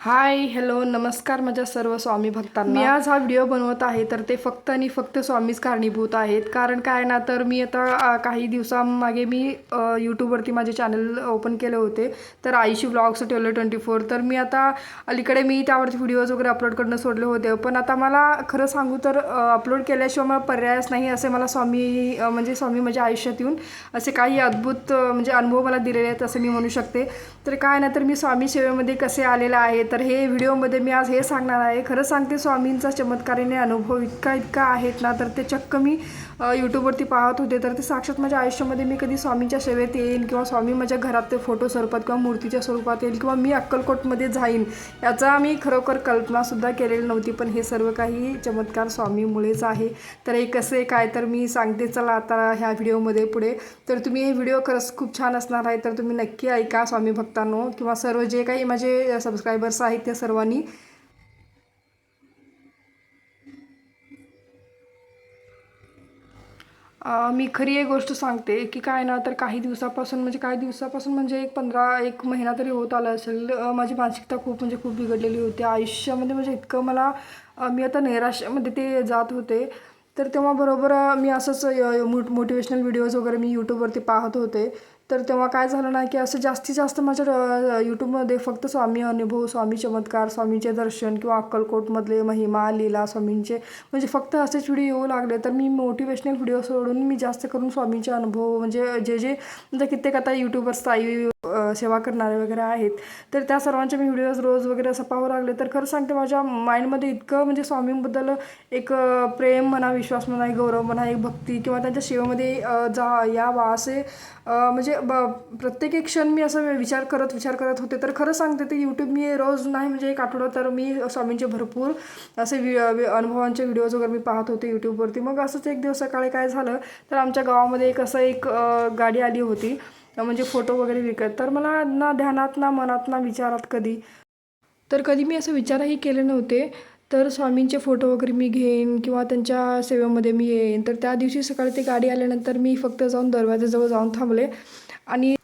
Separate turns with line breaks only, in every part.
Hi hello नमस्कार माझ्या सर्व स्वामी भक्तांना. मी आज हा व्हिडिओ बनवत आहे तर ते फक्त आणि फक्त स्वामीच कारणीभूत आहेत. कारण काय ना तर मी आता काही दिवसांमागे मी यूट्यूबवरती माझे चॅनल ओपन केले होते. तर आईशी ब्लॉग्स ठेवले ट्वेंटी फोर तर मी आता अलीकडे मी त्यावरती व्हिडिओज वगैरे अपलोड करणं सोडले होते. पण आता मला खरं सांगू तर अपलोड केल्याशिवाय मला पर्यायच नाही असे मला स्वामी म्हणजे स्वामी माझ्या आयुष्यात येऊन असे काही अद्भुत म्हणजे अनुभव मला दिलेले आहेत असं मी म्हणू शकते. तर काय ना तर मी स्वामी सेवेमध्ये कसे आलेलं आहे तर हे व्हिडिओमध्ये मी आज हे सांगणार आहे. खरं सांगते स्वामींचा चमत्कारीने अनुभव इतका इतका आहेत ना तर ते चक्क मी यूट्यूबवरती पाहत होते. तर ते साक्षात माझ्या आयुष्यामध्ये मी कधी स्वामींच्या सेवेत येईन किंवा स्वामी माझ्या घरात ते फोटो स्वरूपात किंवा मूर्तीच्या स्वरूपात येईल किंवा मी अक्कलकोटमध्ये जाईन याचा मी खरोखर कल्पनासुद्धा केलेली नव्हती. पण हे सर्व काही चमत्कार स्वामीमुळेच आहे. तर हे कसे काय तर मी सांगते. चला आता ह्या व्हिडिओमध्ये पुढे. तर तुम्ही हे व्हिडिओ खरंच खूप छान असणार आहे. तर तुम्ही नक्की ऐका स्वामी भक्तांनो किंवा सर्व जे काही माझे सबस्क्रायबर्स साहित्य सर्वांनी. मी खरी एक गोष्ट सांगते की काय ना तर काही दिवसापासून म्हणजे काही दिवसापासून म्हणजे एक पंधरा एक महिना तरी होत आला असेल. माझी मानसिकता खूप म्हणजे खूप बिघडलेली होती. आयुष्यामध्ये म्हणजे इतकं मला मी आता नैराश्यामध्ये ते जात होते. तर तेव्हा बरोबर मी असंच मोट मोटिवेशनल व्हिडिओज वगैरे मी यूट्यूबवरती पाहत होते. तर तेव्हा काय झालं ना की असं जास्तीत जास्त माझ्या यूट्यूबमध्ये फक्त स्वामी अनुभव स्वामी चमत्कार स्वामीचे दर्शन किंवा अक्कलकोटमधले महिमा लीला स्वामींचे म्हणजे फक्त असेच व्हिडिओ येऊ लागले तर मी मोटिवेशनल व्हिडिओ सोडून मी जास्त करून स्वामीचे अनुभव म्हणजे जे जे म्हणजे कित्येक आता यूट्यूबर स्थायी सेवा करणारे वगैरे आहेत तर त्या सर्वांचे मी व्हिडिओज रोज वगैरे असं पाहू लागले. तर खरं सांगते माझ्या माइंडमध्ये इतकं म्हणजे स्वामींबद्दल एक प्रेम म्हणा विश्वास म्हणा एक गौरव म्हणा एक भक्ती किंवा त्यांच्या सेवेमध्ये जा यावा असे म्हणजे ब प्रत्येक एक क्षण मी असं विचार करत विचार करत होते. तर खरं सांगते ते यूट्यूब मी रोज नाही म्हणजे एक आठवडा तर मी स्वामींचे भरपूर असे वि अनुभवांचे व्हिडिओज वगैरे मी पाहत होते यूट्यूबवरती मग असंच एक दिवस सकाळी काय झालं तर आमच्या गावामध्ये एक असं एक गाडी आली होती म्हणजे फोटो वगैरे विकत. तर मला ना ध्यानात ना मनात ना विचारात कधी. तर कधी मी असं विचारही केले नव्हते. तर स्वामींचे फोटो वगैरे मी घेईन किंवा त्यांच्या सेवेमध्ये मी येईन. तर त्या दिवशी सकाळी ते गाडी आल्यानंतर मी फक्त जाऊन दरवाजाजवळ जाऊन थांबले. आणि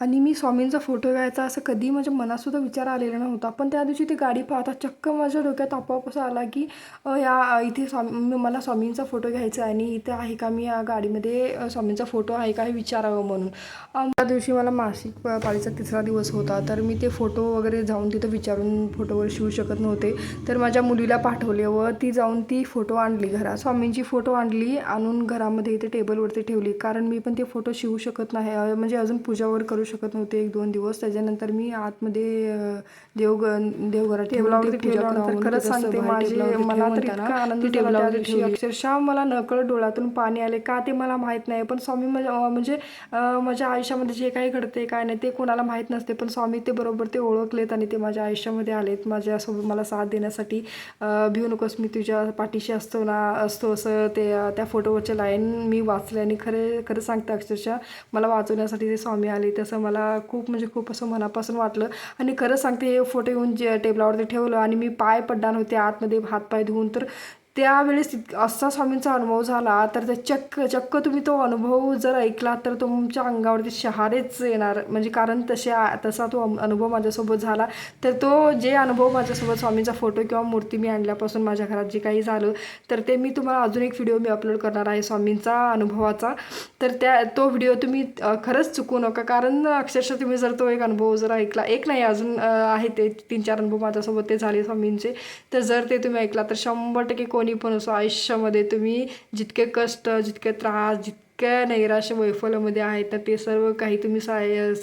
आणि मी स्वामींचा फोटो घ्यायचा असं कधी माझ्या मनातसुद्धा विचार आलेला नव्हता. पण त्या दिवशी ती गाडी पाहता चक्क माझ्या डोक्यात आपोआप असं आला की या इथे स्वामी मला स्वामींचा फोटो घ्यायचा आहे आणि इथे आहे का मी या गाडीमध्ये स्वामींचा फोटो आहे का हे विचारावं म्हणून. त्या दिवशी मला मासिक पाळीचा तिसरा दिवस होता. तर मी ते फोटो वगैरे जाऊन तिथं विचारून फोटोवर शिवू शकत नव्हते. तर माझ्या मुलीला पाठवले व ती जाऊन ती फोटो आणली घरात. स्वामींची फोटो आणली आणून घरामध्ये इथे टेबलवरती ठेवली. कारण मी पण ते फोटो शिवू शकत नाही. म्हणजे अजून पूजावर करू शकत नव्हते एक दोन दिवस. त्याच्यानंतर मी आतमध्ये अ, देव देवघरात टेबलावरती ठेवल्यानंतर खरंच सांगते माझे मला तर इतका आनंद झाला त्या दिवशी अक्षरशः मला नकळत डोळ्यातून पाणी आले. का ते मला माहीत नाही. पण स्वामी म्हणजे माझ्या आयुष्यामध्ये जे काही घडते काय नाही ते कोणाला माहीत नसते. पण स्वामी ते बरोबर ते ओळखलेत आणि ते माझ्या आयुष्यामध्ये आलेत. माझ्यासोबत मला साथ देण्यासाठी भिऊ नकोस मी तुझ्या पाठीशी असतो ना असतो असं ते त्या फोटोवरचे लाईन मी वाचले आणि खरे खरं सांगते अक्षरशः मला वाचवण्यासाठी ते स्वामी आले तसं मला खूप म्हणजे खूप असं मनापासून वाटलं. आणि खरं सांगते हे फोटो येऊन जे टेबलावरती ठेवलं आणि मी पाय पड्डाण होते आतमध्ये हातपाय धुवून तर त्यावेळेस असा स्वामींचा अनुभव झाला तर ते चक्क चक्क तुम्ही तो अनुभव जर ऐकला तर तुमच्या अंगावरती शहारेच येणार. म्हणजे कारण तसे तसा तो अनुभव माझ्यासोबत झाला. तर तो जे अनुभव माझ्यासोबत स्वामींचा फोटो किंवा मूर्ती मी आणल्यापासून माझ्या घरात जे काही झालं तर ते मी तुम्हाला अजून एक व्हिडिओ मी अपलोड करणार आहे स्वामींचा अनुभवाचा. तर त्या तो व्हिडिओ तुम्ही खरंच चुकू नका. कारण अक्षरशः तुम्ही जर तो एक अनुभव जर ऐकला एक नाही अजून आहे ते तीन चार अनुभव माझ्यासोबत ते झाले स्वामींचे. तर जर ते तुम्ही ऐकला तर शंभर टक्के कोणी पण असो आयुष्यामध्ये तुम्ही जितके कष्ट जितके त्रास जितक्या नैराश्य वैफल्यामध्ये आहेत तर ते सर्व काही तुम्ही साय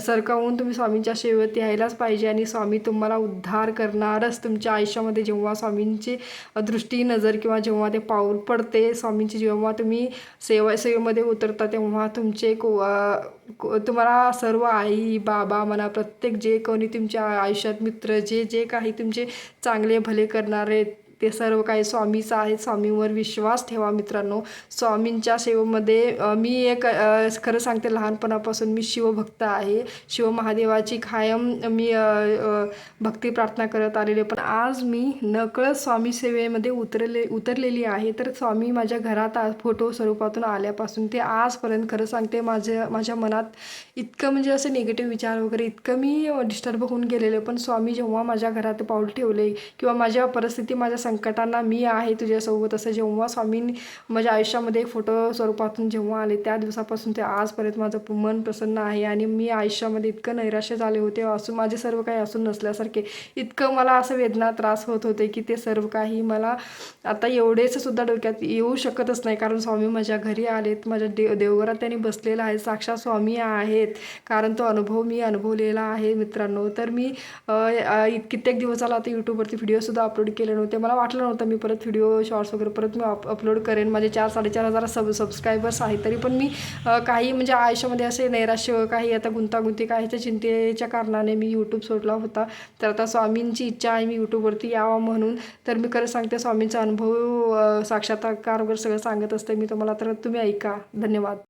सरकावून तुम्ही स्वामींच्या सेवेत यायलाच पाहिजे आणि स्वामी तुम्हाला उद्धार करणारच तुमच्या आयुष्यामध्ये. जेव्हा स्वामींची दृष्टी नजर किंवा जेव्हा ते पाऊल पडते स्वामींची जेव्हा तुम्ही सेवा सेवेमध्ये उतरता तेव्हा तुमचे को को- तुम्हाला सर्व आई बाबा म्हणा प्रत्येक जे कोणी तुमच्या आयुष्यात मित्र जे जे काही तुमचे चांगले भले करणारे ते सर्व काही स्वामीचं आहे. स्वामींवर विश्वास ठेवा मित्रांनो. स्वामींच्या सेवेमध्ये मी एक खरं सांगते लहानपणापासून मी शिवभक्त आहे. शिव महादेवाची कायम मी भक्ती प्रार्थना करत आलेले पण आज मी नकळत स्वामी सेवेमध्ये उतरले उतरलेली आहे. तर स्वामी माझ्या घरात आज फोटो स्वरूपातून आल्यापासून ते आजपर्यंत खरं सांगते माझ्या माझ्या मनात इतकं म्हणजे असे निगेटिव्ह विचार वगैरे इतकं मी डिस्टर्ब होऊन गेलेले. पण स्वामी जेव्हा माझ्या घरात पाऊल ठेवले किंवा माझ्या परिस्थिती माझ्या संकटांना मी आहे तुझ्यासोबत. असं जेव्हा स्वामींनी माझ्या आयुष्यामध्ये एक फोटो स्वरूपातून जेव्हा आले त्या दिवसापासून ते आजपर्यंत माझं मन प्रसन्न आहे आणि मी आयुष्यामध्ये इतकं नैराश्य झाले होते असून माझे सर्व काही असून नसल्यासारखे. इतकं मला असं वेदना त्रास होत होते की ते सर्व काही मला आता एवढेच सुद्धा डोक्यात येऊ शकतच नाही. कारण स्वामी माझ्या घरी आलेत माझ्या देव देवघरात त्यांनी बसलेला आहे साक्षात स्वामी आहेत. कारण तो अनुभव मी अनुभवलेला आहे मित्रांनो. तर मी कित्येक दिवसाला आता यूट्यूबवरती व्हिडिओसुद्धा अपलोड केले नव्हते. मला वाटलं नव्हतं मी परत व्हिडिओ शॉर्ट्स वगैरे परत मी अप अपलोड करेन. माझे चार साडेचार हजार सब सबस्क्रायबर्स आहेत. तरी पण मी काही म्हणजे आयुष्यामध्ये असे नैराश्य काही आता गुंतागुंती काहीच्या चिंतेच्या कारणाने मी यूट्यूब सोडला होता. तर आता स्वामींची इच्छा आहे मी यूट्यूबवरती यावं म्हणून. तर मी खरं सांगते स्वामींचा अनुभव साक्षात्कार वगैरे सगळं सांगत असते मी तुम्हाला. तर तुम्ही ऐका. धन्यवाद.